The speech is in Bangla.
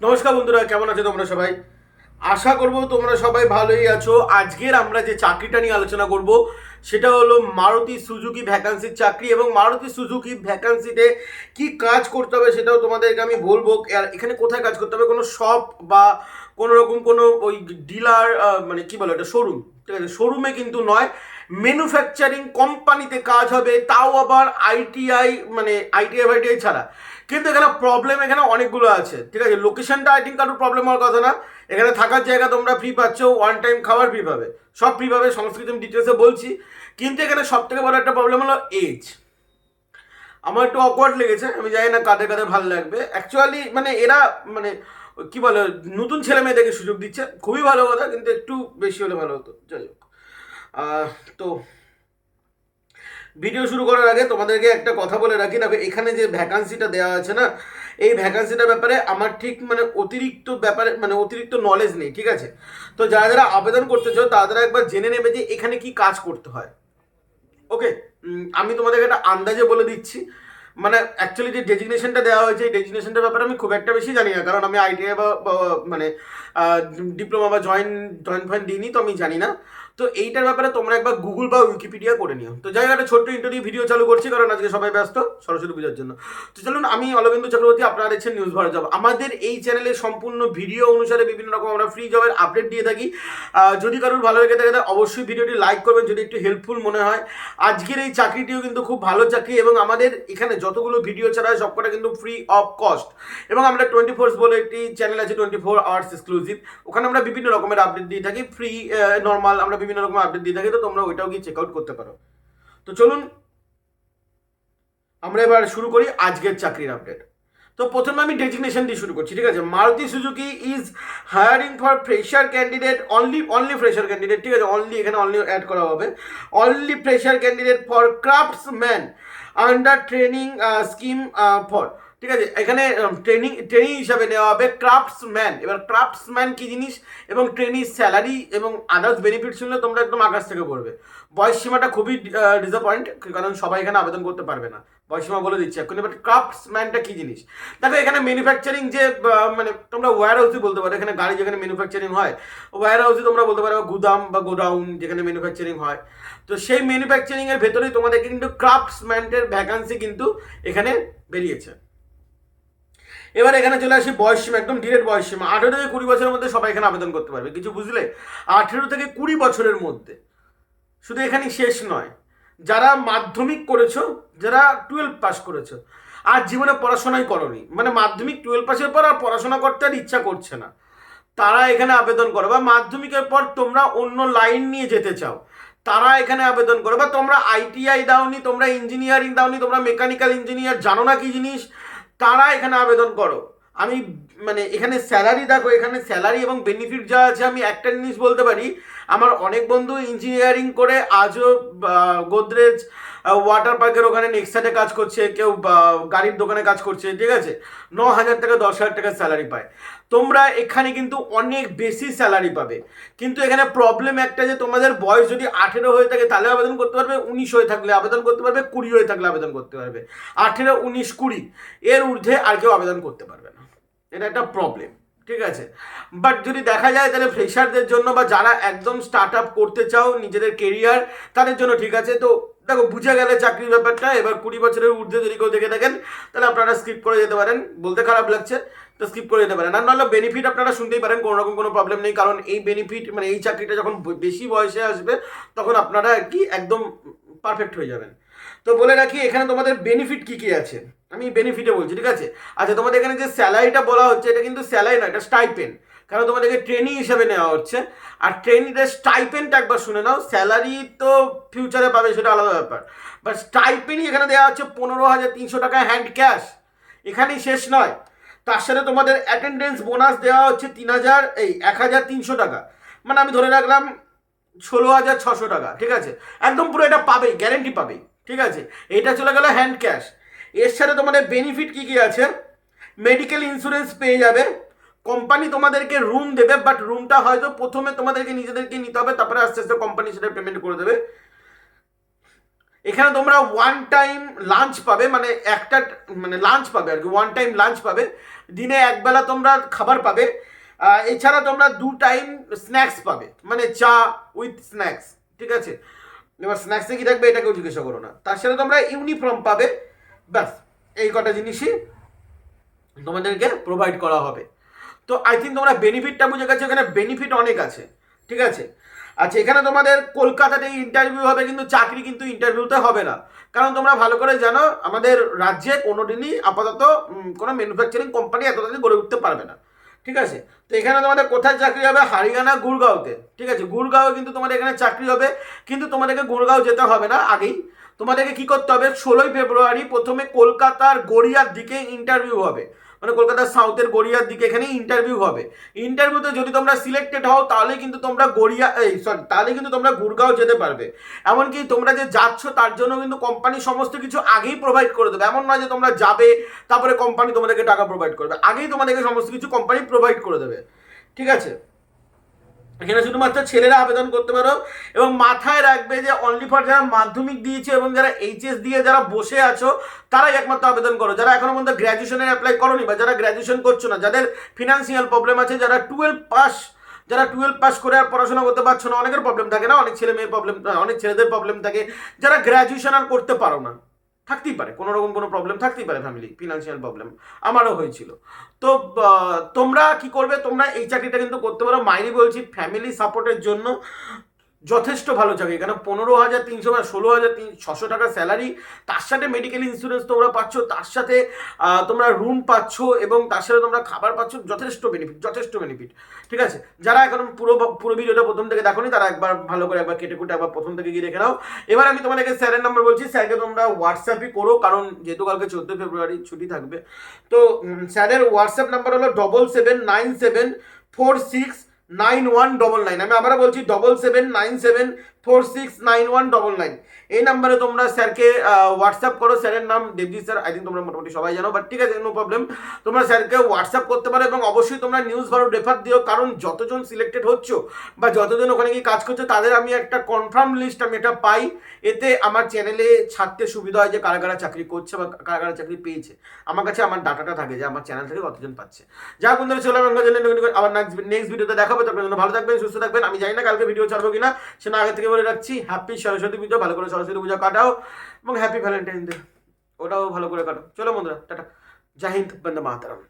নমস্কার বন্ধুরা, কেমন আছো তোমরা সবাই? আশা করব তোমরা সবাই ভালোই আছো। আজকের আমরা যে চাকরিটা নিয়ে আলোচনা করব, সেটা হলো মারুতি সুজুকি ভ্যাকান্সির চাকরি এবং মারুতি সুজুকি ভ্যাকান্সিতে কি কাজ করতে হবে সেটাও তোমাদেরকে আমি বলব। আর এখানে কোথায় কাজ করতে হবে? কোনো শপ বা কোনো রকম কোনো ওই ডিলার মানে কি বলো এটা শোরুম ঠিক আছে শোরুমে কিন্তু নয় ম্যানুফ্যাকচারিং কোম্পানিতে কাজ হবে, তাও আবার আইটিআই মানে আইটিআই ফাইটিআই ছাড়া। কিন্তু এখানে প্রবলেম এখানে অনেকগুলো আছে, ঠিক আছে? লোকেশনটা আই থিঙ্ক কারোর প্রবলেম হওয়ার কথা না। এখানে থাকার জায়গা তোমরা ফ্রি পাচ্ছ ওয়ান টাইম খাবার ফ্রি পাবে। সব ফ্রি পাবে সংস্কৃত আমি ডিটেলসে বলছি। কিন্তু এখানে সব থেকে বড় একটা প্রবলেম হলো এজ আমার একটু অকওয়ার্ড লেগেছে, আমি জানি না কাদের কাদের ভালো লাগবে। অ্যাকচুয়ালি মানে এরা মানে কি বলে, নতুন ছেলে মেয়েদেরকে সুযোগ দিচ্ছে। খুবই ভালো কথা, কিন্তু একটু বেশি হলে ভালো হতো। যাই হোক। তো ভিডিও শুরু করার আগে তোমাদেরকে একটা কথা বলে রাখি দেখো এখানে যে ভ্যাকান্সিটা দেওয়া আছে না, এই ভ্যাকান্সিটার ব্যাপারে আমার ঠিক মানে অতিরিক্ত ব্যাপারে মানে অতিরিক্ত নলেজ নেই, ঠিক আছে? তো যারা যারা আবেদন করতে চাও, তারা একবার জেনে নেবে যে এখানে কি কাজ করতে হয়। ওকে আমি তোমাদেরকে একটা আন্দাজে বলে দিচ্ছি। মানে অ্যাকচুয়ালি যে ডেজিগনেশনটা দেওয়া হয়েছে, এই ডেজিগনেশনটার ব্যাপারে আমি খুব একটা বেশি জানি না, কারণ আমি আইটিআই বা মানে ডিপ্লোমা বা জয়েন্ট জয়েন্ট ফয়েন্ট দিইনি, তো আমি জানি না। তো এইটার ব্যাপারে তোমরা একবার গুগল বা উইকিপিডিয়া করে নিও। তো যাই একটা ছোট্ট ইন্টারভিউ ভিডিও চালু করছি, কারণ আজকে সবাই ব্যস্ত সরস্বতী পূজার জন্য। তো চলুন, আমি অলবিন্দু চক্রবর্তী, আপনারা দেখছেন নিউজ ভারত জব আমাদের এই চ্যানেলে সম্পূর্ণ ভিডিও অনুসারে বিভিন্ন রকম আমরা ফ্রি জবের আপডেট দিয়ে থাকি। যদি কারোর ভালো লেগে থাকে অবশ্যই ভিডিওটি লাইক করবেন, যদি একটু হেল্পফুল মনে হয়। আজকের এই চাকরিটিও কিন্তু খুব ভালো চাকরি এবং আমাদের এখানে যতগুলো ভিডিও ছাড়া হয় সবকটা কিন্তু ফ্রি অফ কস্ট এবং আমরা টোয়েন্টি ফোর্স বলে একটি চ্যানেল আছে টোয়েন্টি ফোর আওয়ার্স এক্সক্লুসিভ ওখানে আমরা বিভিন্ন রকমের আপডেট দিয়ে থাকি। ফ্রি নর্মাল আমরা বিভিন্ন রকমের আপডেট দিয়ে থাকি, তো তোমরা ওইটাও গিয়ে চেক আউট করতে পারো। তো চলুন, আমরা এবার শুরু করি আজকের চাকরির আপডেট তো প্রথমে আমি ডেজিগনেশন দিয়ে শুরু করছি, ঠিক আছে? Maruti Suzuki is hiring for fresher candidate only only fresher candidate ঠিক আছে? অনলি এখানে অনলি অ্যাড করা হবে। Only fresher candidate for craftsman under training scheme for ঠিক আছে? এখানে ট্রেনিং ট্রেনিং হিসাবে নেওয়া হবে ক্রাফটসম্যান এবার ক্রাফটসম্যান কি জিনিস? এবং ট্রেনিং স্যালারি এবং আদার্স বেনিফিট শুনলে তোমরা একদম আকাশ থেকে পড়বে। বয়স সীমাটা খুবই ডিসঅ্যাপয়েন্ট কারণ সবাই এখানে আবেদন করতে পারবে না। বয়স সীমা বলে দিচ্ছে এখন এবার ক্রাফটসম্যানটা কি জিনিস? দেখো, এখানে ম্যানুফ্যাকচারিং যে মানে তোমরা ওয়্যার হাউসই বলতে পারো। এখানে গাড়ি যেখানে ম্যানুফ্যাকচারিং হয় ওয়্যার হাউসই তোমরা বলতে পারো গুদাম বা গোডাউন যেখানে ম্যানুফ্যাকচারিং হয়। তো সেই ম্যানুফ্যাকচারিংয়ের ভেতরেই তোমাদেরকে কিন্তু ক্রাফটসম্যানের ভ্যাকান্সি কিন্তু এখানে বেরিয়েছে। এবার এখানে চলে আসি বয়স সীমা একদম ডিরেক্ট বয়স সীমা আঠেরো থেকে কুড়ি বছরের মধ্যে সবাই এখানে আবেদন করতে পারবে, কিছু বুঝলে? আঠেরো থেকে কুড়ি বছরের মধ্যে। শুধু এখানে শেষ নয়, যারা মাধ্যমিক করেছ, যারা টুয়েলভ পাস করেছ, আর জীবনে পড়াশোনাই করনি মানে মাধ্যমিক টুয়েলভ পাসের পর আর পড়াশোনা করতে আর ইচ্ছা করছে না। তারা এখানে আবেদন করো, বা মাধ্যমিকের পর তোমরা অন্য লাইন নিয়ে যেতে চাও, তারা এখানে আবেদন করো, বা তোমরা আইটিআই দাওনি, তোমরা ইঞ্জিনিয়ারিং দাওনি, তোমরা মেকানিক্যাল ইঞ্জিনিয়ার জানো না কি জিনিস? তারা এখানে আবেদন করো? আমি মানে এখানে স্যালারি দেখো, এখানে স্যালারি এবং বেনিফিট যা আছে আমি একটা জিনিস বলতে পারি। আমার অনেক বন্ধু ইঞ্জিনিয়ারিং করে আজও গোদরেজ ওয়াটার পার্কের ওখানে নেক্সাটে কাজ করছে, কেউ গাড়ির দোকানে কাজ করছে, ঠিক আছে? ন হাজার টাকা দশ হাজার টাকা স্যালারি পায়। তোমরা এখানে কিন্তু অনেক বেশি স্যালারি পাবে। কিন্তু এখানে প্রবলেম একটা যে, তোমাদের বয়স যদি আঠেরো হয়ে থাকে, তাহলে আবেদন করতে পারবে, উনিশ হয়ে থাকলে আবেদন করতে পারবে, কুড়ি হয়ে থাকলে আবেদন করতে পারবে। আঠেরো, উনিশ, কুড়ি, এর ঊর্ধ্বে আর কেউ আবেদন করতে পারবে না। এটা একটা প্রবলেম ঠিক আছে? বাট যদি দেখা যায় তাহলে ফ্রেশারদের জন্য বা যারা একদম স্টার্ট আপ করতে চাও নিজেদের কেরিয়ার তাদের জন্য ঠিক আছে। তো দেখো, বুঝে গেলে চাকরির ব্যাপারটা। এবার কুড়ি বছরের ঊর্ধ্বে যদি কেউ দেখে থাকেন, তাহলে আপনারা স্কিপ করে যেতে পারেন। বলতে খারাপ লাগছে, তো স্কিপ করে যেতে পারেন। আর নাহলে বেনিফিট আপনারা শুনতেই পারেন, কোনো রকম কোনো প্রবলেম নেই। কারণ এই বেনিফিট মানে এই চাকরিটা যখন বেশি বয়সে আসবে, তখন আপনারা আর কি একদম পারফেক্ট হয়ে যাবেন। তো বলে রাখি, এখানে তোমাদের বেনিফিট কি কি আছে? আমি বেনিফিটে বলছি, ঠিক আছে? আচ্ছা তোমাদের এখানে যে স্যালারিটা বলা হচ্ছে, এটা কিন্তু স্যালারি না এটা স্টাইপেন কারণ তোমাদেরকে ট্রেনিং হিসেবে নেওয়া হচ্ছে। আর ট্রেনিংয়ের স্টাইপেনটা একবার শুনে নাও স্যালারি তো ফিউচারে পাবে, সেটা আলাদা ব্যাপার। বাট স্টাইপেনই এখানে দেওয়া হচ্ছে পনেরো হাজার তিনশো টাকা হ্যান্ড ক্যাশ এখানেই শেষ নয়। তার সাথে তোমাদের অ্যাটেন্ডেন্স বোনাস দেওয়া হচ্ছে তিন হাজার, এই এক হাজার তিনশো টাকা। মানে আমি ধরে রাখলাম ষোলো হাজার ছশো টাকা, ঠিক আছে? একদম পুরো এটা পাবেই গ্যারেন্টি পাবেই। ঠিক আছে? এটা চলে গেল হ্যান্ড ক্যাশ এর সাথে তোমাদের বেনিফিট কি কি আছে? মেডিকেল ইন্স্যুরেন্স পেয়ে যাবে। কোম্পানি তোমাদেরকে রুম দেবে বাট রুমটা হয়তো প্রথমে তোমাদেরকে নিজেদেরকে নিতে হবে, তারপরে আস্তে আস্তে কোম্পানি সেটা পেমেন্ট করে দেবে। এখানে তোমরা ওয়ান টাইম লাঞ্চ পাবে মানে একটা মানে লাঞ্চ পাবে আর কি ওয়ান টাইম লাঞ্চ পাবে। দিনে একবেলা তোমরা খাবার পাবে। এছাড়া তোমরা দু টাইম স্ন্যাক্স পাবে মানে চা উইথ স্ন্যাক্স ঠিক আছে? এবার স্ন্যাক্সে কি থাকবে? এটাকেও জিজ্ঞাসা করো না। তার সাথে তোমরা ইউনিফর্ম পাবে। ব্যাস, এই কটা জিনিসই তোমাদেরকে প্রোভাইড করা হবে। তো আই থিঙ্ক তোমরা বেনিফিটটা বুঝে গেছো, এখানে বেনিফিট অনেক আছে। ঠিক আছে? আচ্ছা এখানে তোমাদের কলকাতাতে ইন্টারভিউ হবে, কিন্তু চাকরি কিন্তু ইন্টারভিউতে হবে না। কারণ তোমরা ভালো করে জানো, আমাদের রাজ্যে কোনোদিনই আপাতত কোনো ম্যানুফ্যাকচারিং কোম্পানি এত গড়ে উঠতে পারবে না। ঠিক আছে? তো এখানে তোমাদের কোথায় চাকরি হবে? হরিয়ানা, গুরগাঁওতে। ঠিক আছে? গুরগাঁও কিন্তু তোমাদের এখানে চাকরি হবে, কিন্তু তোমাদেরকে গুরগাঁও যেতে হবে না আগেই। তোমাদেরকে কি করতে হবে? ষোলোই ফেব্রুয়ারি প্রথমে কলকাতার গড়িয়ার দিকে ইন্টারভিউ হবে। মানে কলকাতার সাউথের গড়িয়ার দিকে এখানে ইন্টারভিউ হবে। ইন্টারভিউতে যদি তোমরা সিলেক্টেড হও, তাহলে কিন্তু তোমরা গড়িয়া, এই সরি তাহলে কিন্তু তোমরা গুরগাঁও যেতে পারবে। এমনকি তোমরা যে যাচ্ছ, তার জন্য কিন্তু কোম্পানি সমস্ত কিছু আগেই প্রোভাইড করে দেবে। এমন নয় যে তোমরা যাবে, তারপরে কোম্পানি তোমাদেরকে টাকা প্রোভাইড করবে। আগেই তোমাদেরকে সমস্ত কিছু কোম্পানি প্রোভাইড করে দেবে। ঠিক আছে? এখানে শুধুমাত্র ছেলেরা আবেদন করতে পারো এবং মাথায় রাখবে যে অনলি ফর যারা মাধ্যমিক দিয়েছে এবং যারা এইচএস দিয়ে যারা বসে আছো, তারাই একমাত্র আবেদন করো। যারা এখনও পর্যন্ত গ্র্যাজুয়েশনের অ্যাপ্লাই করোনি বা যারা গ্র্যাজুয়েশন করছ না, যাদের ফিনান্সিয়াল প্রবলেম আছে, যারা টুয়েলভ পাস যারা টুয়েলভ পাস করে আর পড়াশোনা করতে পারছ না, অনেকের প্রবলেম থাকে না, অনেক ছেলে মেয়ের প্রবলেম অনেক ছেলেদের প্রবলেম থাকে, যারা গ্র্যাজুয়েশন আর করতে পারো না। থাকতেই পারে, কোনো রকম কোনো প্রবলেম থাকতেই পারে ফ্যামিলি ফিনান্সিয়াল প্রবলেম আমারও হয়েছিল। তো তোমরা কি করবে? তোমরা এই চাকরিটা কিন্তু করতে পারো। মাইনে বলছি ফ্যামিলি সাপোর্টের জন্য যথেষ্ট ভালো চাকরি। কেন পনেরো হাজার তিনশো বা ষোলো হাজার তিন ছশো টাকা স্যালারি তার সাথে মেডিকেল ইন্স্যুরেন্স তোমরা পাচ্ছ, তার সাথে তোমরা রুম পাচ্ছ এবং তার সাথে তোমরা খাবার পাচ্ছ, যথেষ্ট বেনিফিট যথেষ্ট বেনিফিট ঠিক আছে? যারা এখন পুরো পুরো ভিডিওটা প্রথম থেকে দেখোনি, তারা একবার ভালো করে একবার কেটে কুটে একবার প্রথম থেকে গিয়ে দেখে নাও। এবার আমি তোমাদেরকে স্যারের নাম্বার বলছি। স্যারকে তোমরা হোয়াটসঅ্যাপই করো, কারণ যেহেতু কালকে চোদ্দোই ফেব্রুয়ারি ছুটি থাকবে। তো স্যারের হোয়াটসঅ্যাপ নাম্বার হলো double seven nine seven four six nine one double nine. আমি আবার বলছি double seven nine seven four six nine one double nine এই নাম্বারে তোমরা স্যারকে হোয়াটসঅ্যাপ করো। স্যারের নাম দেবজিৎ স্যার। আই থিঙ্ক তোমরা মোটামুটি সবাই জানো বাট ঠিক আছে নো প্রবলেম তোমরা স্যারকে হোয়াটসঅ্যাপ করতে পারো এবং অবশ্যই তোমরা নিউজ ভালো রেফার দিও, কারণ যতজন সিলেক্টেড হচ্ছ বা যতজন ওখানে গিয়ে কাজ করছ, তাদের আমি একটা কনফার্ম লিস্ট আমি এটা পাই। এতে আমার চ্যানেলে ছাড়তে সুবিধা হয় যে কারা কারা চাকরি করছে বা কারা কারা চাকরি পেয়েছে। আমার কাছে আমার ডাটাটা থাকে যে আমার চ্যানেল থেকে কতজন পাচ্ছে। যা বন্ধুরা, চলে আমার আবার নেক্সট ভিডিওতে দেখাবো। তারপরে ভালো থাকবেন, সুস্থ থাকবেন। আমি জানি না কালকে ভিডিও ছাড়বো কিনা সেটা আগে থেকে বলে রাখছি হ্যাপি সরস্বতী পুজো, ভালো করে সরস্বতী পুজো কাটাও এবং হ্যাপি ভ্যালেন্টাইন ডে ওটাও ভালো করে কাটাও। চলো বন্ধুরা, টাটা। জাহিন্দ বন্দে মাতারাম।